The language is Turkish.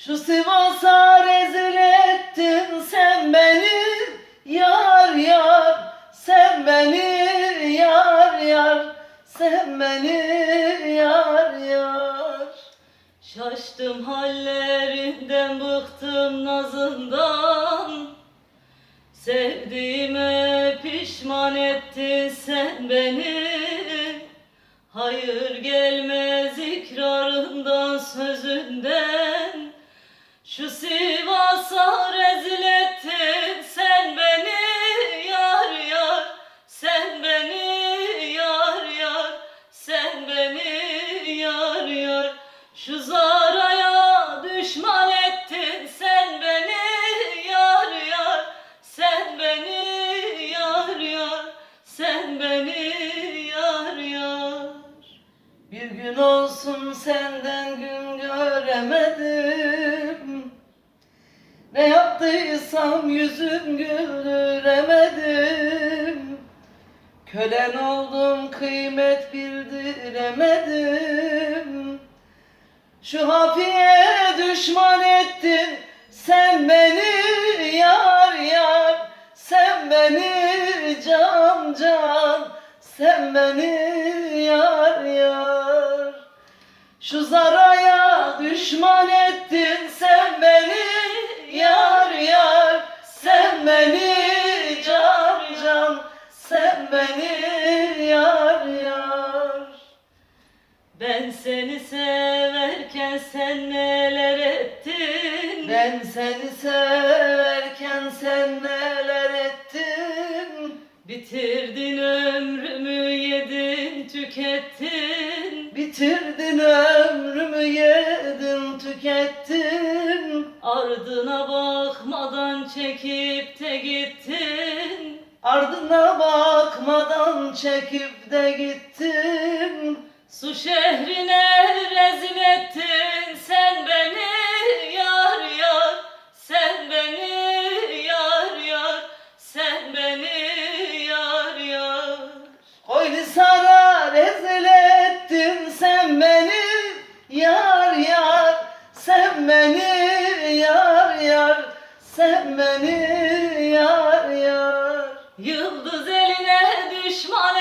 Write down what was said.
Sivas'a rezil ettin sen beni Yar yar. Sen beni yar yar. Sen beni yar yar. Şaştım hallerinden bıktım nazından. Sevdiğime pişman ettin sen beni. Hayır gelmez ikrarından Şu zaraya düşman ettin sen beni yar yar. Sen beni yar yar. Sen beni yar yar. Bir gün olsun senden gün göremedim. Ne yaptıysam yüzüm güldüremedim. Kölen oldum kıymet bildiremedim düşman ettin. Sen beni yar yar Sen beni can can sen beni yar yar. Şu zaraya düşman ettin. Sen beni yar yar Sen beni can can sen beni Ben seni severken sen neler ettin? Ben seni severken sen neler ettin? Bitirdin ömrümü yedin tükettin. Bitirdin ömrümü yedin tükettin. Ardına bakmadan çekip de gittin. Ardına bakmadan çekip de gittin Su şehrine rezil ettin sen beni yar yar. Sen beni yar yar Sen beni yar yar. Koylisar'a rezil ettin sen beni Yar yar. Sen beni yar yar Sen beni yar yar. Yıldız eline düşman